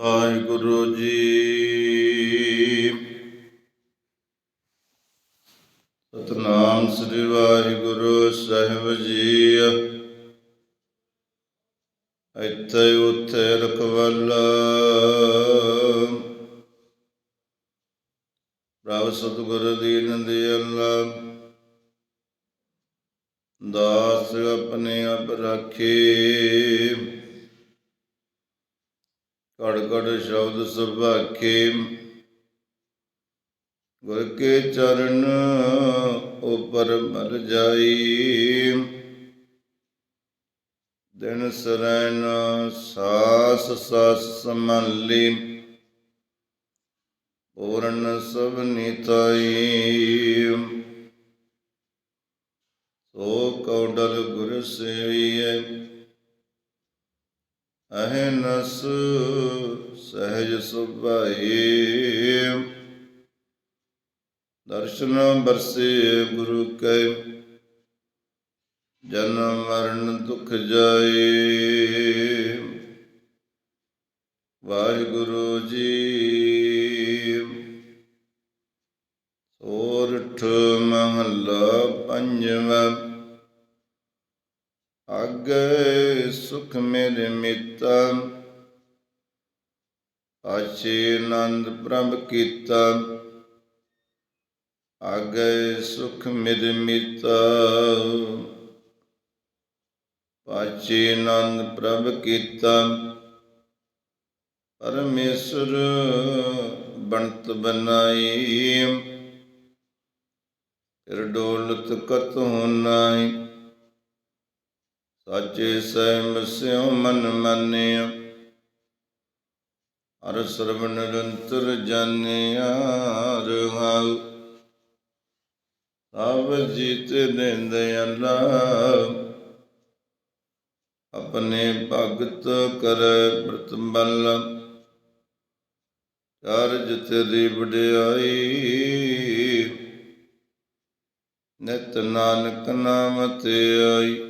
ਵਾਹਿਗੁਰੂ ਜੀ। ਸਤਨਾਮ ਸ੍ਰੀ ਵਾਹਿਗੁਰੂ ਸਾਹਿਬ ਜੀ। ਇੱਥੇ ਉੱਥੇ ਰਖਵਾਲਾ। ਪ੍ਰਭ ਸਤਿਗੁਰ ਦੀਨ ਦਿਆਲਾ ਦਾਸ ਆਪਣੇ ਆਪ ਰਾਖੇ। ਘੜ ਕੜ ਸ਼ਬਦ ਸੁਭਾਖੇ ਗੁਰ ਕੇ ਚਰਨ ਉਪਰ ਮਰ ਜਾਈ ਦਿਨ ਸਰੈਨ ਸਾਸ ਸਾਸ ਸੰਭਾਲੀ ਪੂਰਨ ਸਭ ਨਿਤਾਈ ਸੋ ਕੌਡਲ ਗੁਰ ਸੇਵੀਐ। ਅਹਨਸ ਸਹਿਜ ਸੁਭਾਈ। ਦਰਸ਼ਨ ਬਰਸੇ ਗੁਰੂ ਕੈ ਜਨਮ ਮਰਨ ਦੁਖ ਜਾਏ। ਵਾਹਿਗੁਰੂ ਜੀ ਸੋਰਠ ਮਹੱਲਾ ਪੰਜਵਾਂ। ਅਗੇ ਸੁਖ ਮੇਰੇ ਮਿੱਤਾ ਆਚੇ ਆਨੰਦ ਪ੍ਰਭ ਕੀਤਾ, ਅਗੇ ਸੁਖ ਮੇਰੇ ਮਿੱਤਾ ਪਾਚੇ ਆਨੰਦ ਪ੍ਰਭ ਕੀਤਾ, ਪਰਮੇਸ਼ਰ ਬਣਤ ਬਨਾਈ ਫਿਰ ਡੋਲਤ ਕਤ ਹੋਨਾਈ ਸਾਚੇ ਸਹਿਮ ਸਿਉ ਮਨ ਮੰਨਿਆ ਅਰ ਸਰਬ ਨਿਰੰਤਰ ਜਾਣਿਆ ਰਹਾਉ। ਸਭ ਜੀਤ ਨਿੰਦ ਅੱਲਾ, ਆਪਣੇ ਭਗਤ ਕਰੈ ਪ੍ਰਤੰਬਲ ਚਾਰਜ ਤੇਰੀ ਵਡਿਆਈ, ਨਿਤ ਨਾਨਕ ਨਾਮ ਤੇ ਆਈ।